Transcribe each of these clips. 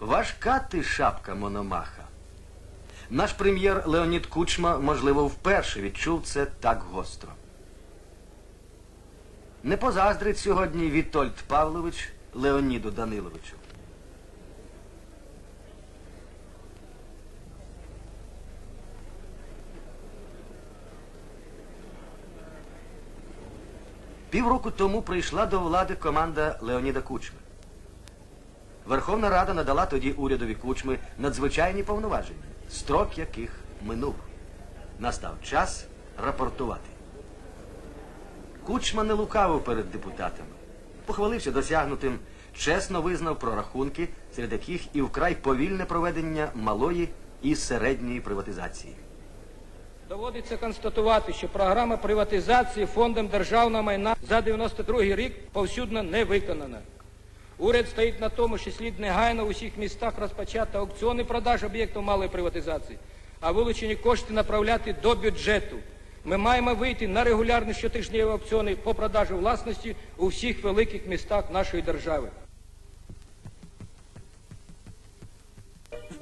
Важка ти шапка Мономаха. Наш прем'єр Леонід Кучма, можливо, вперше відчув це так гостро. Не позаздрить сьогодні Вітольд Павлович Леоніду Даниловичу. Півроку тому прийшла до влади команда Леоніда Кучми. Верховна Рада надала тоді урядові Кучми надзвичайні повноваження, строк яких минув. Настав час рапортувати. Кучма не лукавив перед депутатами. Похвалився досягнутим, чесно визнав прорахунки, серед яких і вкрай повільне проведення малої і середньої приватизації. Доводиться констатувати, що програма приватизації фондом державного майна за 92 рік повсюдно не виконана. Уряд стоїть на тому, що слід негайно в усіх містах розпочати аукціони продаж об'єктів малої приватизації, а вилучені кошти направляти до бюджету. Ми маємо вийти на регулярні щотижневі аукціони по продажу власності у всіх великих містах нашої держави.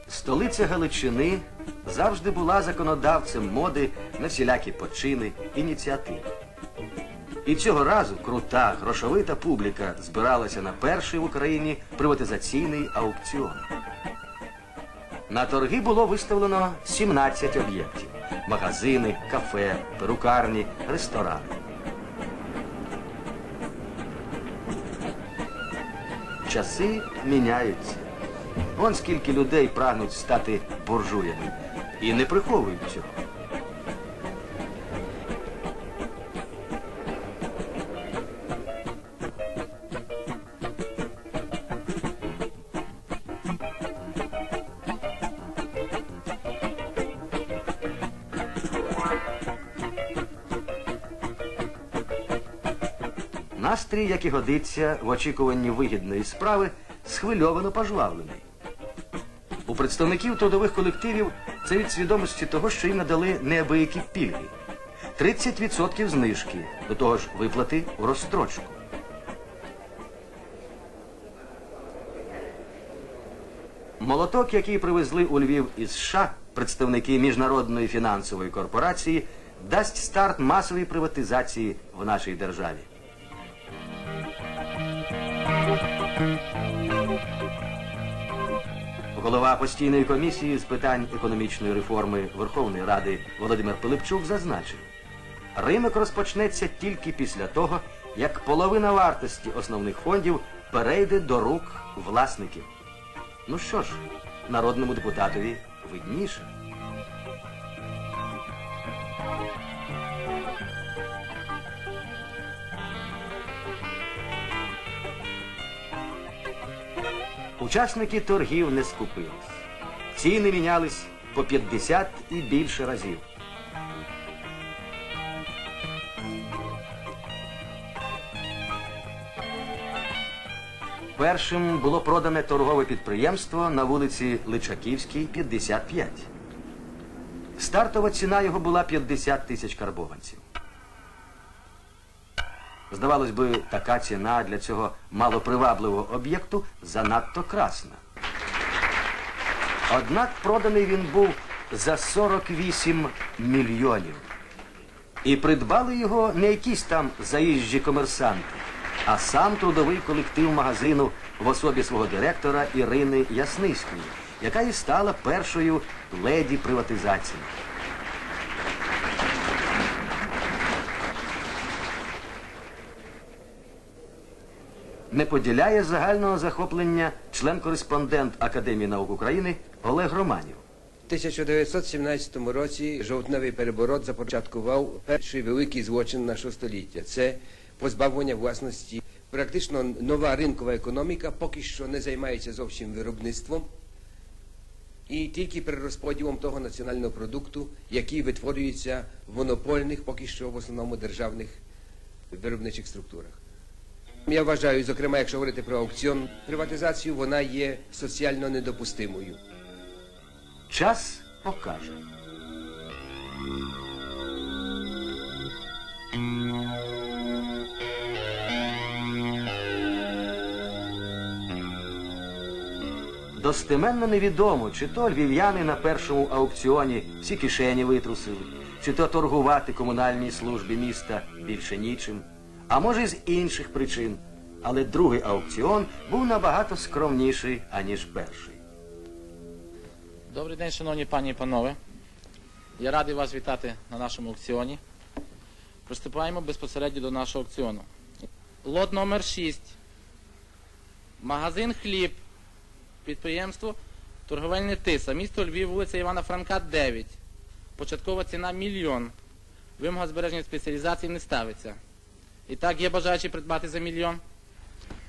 Столиця Галичини завжди була законодавцем моди на всілякі почини, ініціативи. І цього разу крута, грошовита публіка збиралася на перший в Україні приватизаційний аукціон. На торги було виставлено 17 об'єктів: магазини, кафе, перукарні, ресторани. Часи міняються. Вон скільки людей прагнуть стати буржуями і не приховують цього. Настрій, як і годиться, в очікуванні вигідної справи, схвильовано пожвавлений. У представників трудових колективів це від свідомості того, що їм надали неабиякі пільги. 30% знижки, до того ж виплати у розстрочку. Молоток, який привезли у Львів із США, представники міжнародної фінансової корпорації, дасть старт масовій приватизації в нашій державі. Голова постійної комісії з питань економічної реформи Верховної Ради Володимир Пилипчук зазначив, ринок розпочнеться тільки після того, як половина вартості основних фондів перейде до рук власників. Ну що ж, народному депутатові видніше. Учасники торгів не скупились. Ціни мінялись по 50 і більше разів. Першим було продане торгове підприємство на вулиці Личаківській, 55. Стартова ціна його була 50 тисяч карбованців. Здавалось би, така ціна для цього малопривабливого об'єкту занадто красна. Однак проданий він був за 48 мільйонів. І придбали його не якісь там заїжджі комерсанти, а сам трудовий колектив магазину в особі свого директора Ірини Ясниської, яка і стала першою леді приватизації. Не поділяє загального захоплення член-кореспондент Академії наук України Олег Романів. У 1917 році жовтневий переворот започаткував перший великий злочин нашого століття. Це позбавлення власності. Практично нова ринкова економіка поки що не займається зовсім виробництвом і тільки перерозподілом того національного продукту, який витворюється в монопольних, поки що в основному державних виробничих структурах. Я вважаю, зокрема, якщо говорити про аукціон, приватизацію, вона є соціально недопустимою. Час покаже. Достеменно невідомо, чи то львів'яни на першому аукціоні всі кишені витрусили, чи то торгувати комунальній службі міста більше нічим, а може з інших причин. Але другий аукціон був набагато скромніший, аніж перший. Добрий день, шановні пані і панове. Я радий вас вітати на нашому аукціоні. Приступаємо безпосередньо до нашого аукціону. Лот номер 6. Магазин хліб. Підприємство торговельне Тиса. Місто Львів, вулиця Івана Франка, 9. Початкова ціна мільйон. Вимога збереження спеціалізації не ставиться. І так, є бажаючі придбати за мільйон?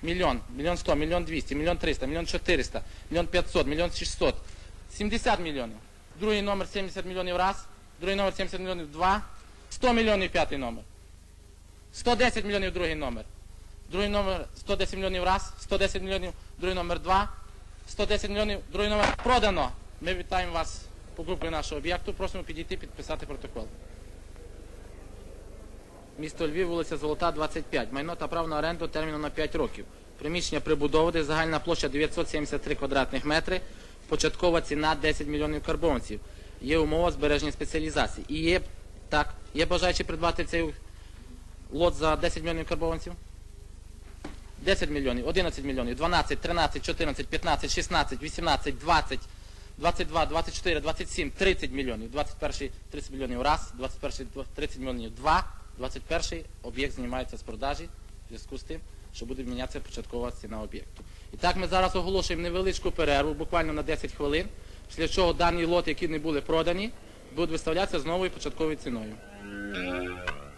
Мільйон, мільйон сто, мільйон двісті, мільйон триста, мільйон чотириста, мільйон п'ятсот, мільйон шістсот. 70 мільйонів. Другий номер 70 мільйонів раз, другий номер 70 мільйонів два, 100 мільйонів п'ятий номер. 110 мільйонів другий номер. Другий номер 110 мільйонів раз, 110 мільйонів другий номер два, 110 мільйонів другий номер продано. Ми вітаємо вас по групі нашого об'єкту. Просимо підійти підписати протокол. Місто Львів, вулиця Золота, 25. Майно та право на оренду терміном на 5 років. Приміщення прибудоване, загальна площа 973 квадратних метри, початкова ціна 10 мільйонів карбованців. Є умова збереження спеціалізації. І є, так, є бажаючі придбати цей лот за 10 мільйонів карбованців? 10 мільйонів, 11 мільйонів, 12, 13, 14, 15, 16, 18, 20, 22, 24, 27, 30 мільйонів. 21 30 мільйонів раз, 21 30 мільйонів два, 21 об'єкт знімається з продажі в зв'язку з тим, що буде мінятися початкова ціна об'єкту. І так ми зараз оголошуємо невеличку перерву, буквально на 10 хвилин, після чого дані лоти, які не були продані, будуть виставлятися з новою початковою ціною.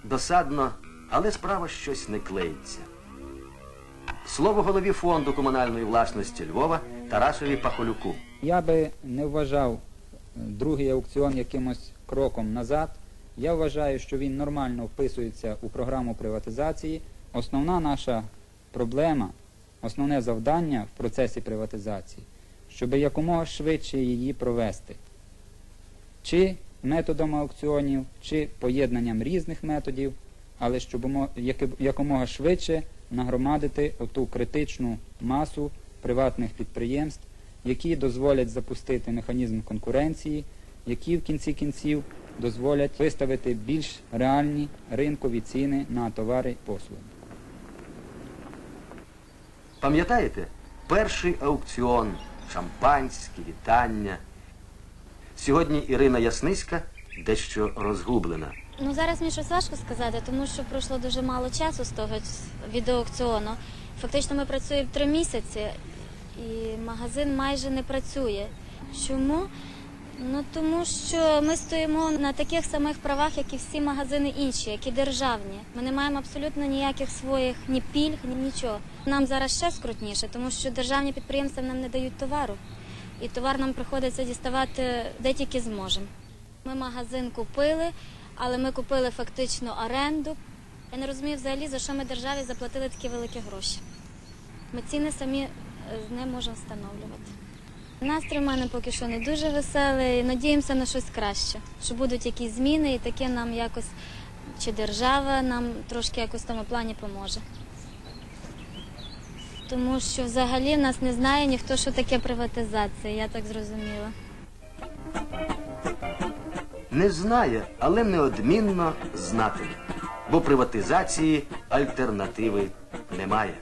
Досадно, але справа щось не клеїться. Слово голові фонду комунальної власності Львова Тарасові Пахолюку. Я би не вважав другий аукціон якимось кроком назад. Я вважаю, що він нормально вписується у програму приватизації. Основна наша проблема, основне завдання в процесі приватизації, щоб якомога швидше її провести. Чи методом аукціонів, чи поєднанням різних методів, але щоб якомога швидше нагромадити оту критичну масу приватних підприємств, які дозволять запустити механізм конкуренції, які в кінці кінців дозволять виставити більш реальні ринкові ціни на товари і послуги. Пам'ятаєте? Перший аукціон, шампанські, вітання. Сьогодні Ірина Ясниська дещо розгублена. Ну зараз мені щось важко сказати, тому що пройшло дуже мало часу з того відеоаукціону. Фактично ми працюємо три місяці, і магазин майже не працює. Чому? Ну тому що ми стоїмо на таких самих правах, як і всі магазини інші, які державні. Ми не маємо абсолютно ніяких своїх ні пільг, ні нічого. Нам зараз ще скрутніше, тому що державні підприємства нам не дають товару, і товар нам приходиться діставати де тільки зможемо. Ми магазин купили, але ми купили фактично оренду. Я не розумію взагалі, за що ми державі заплатили такі великі гроші. Ми ціни самі е, не можемо встановлювати. Настрій в мене поки що не дуже веселий. Надіємося на щось краще, що будуть якісь зміни, і таке нам якось, чи держава нам трошки якось в тому плані поможе. Тому що взагалі нас не знає ніхто, що таке приватизація, я так зрозуміла. Не знає, але неодмінно знатиме. Бо приватизації альтернативи немає.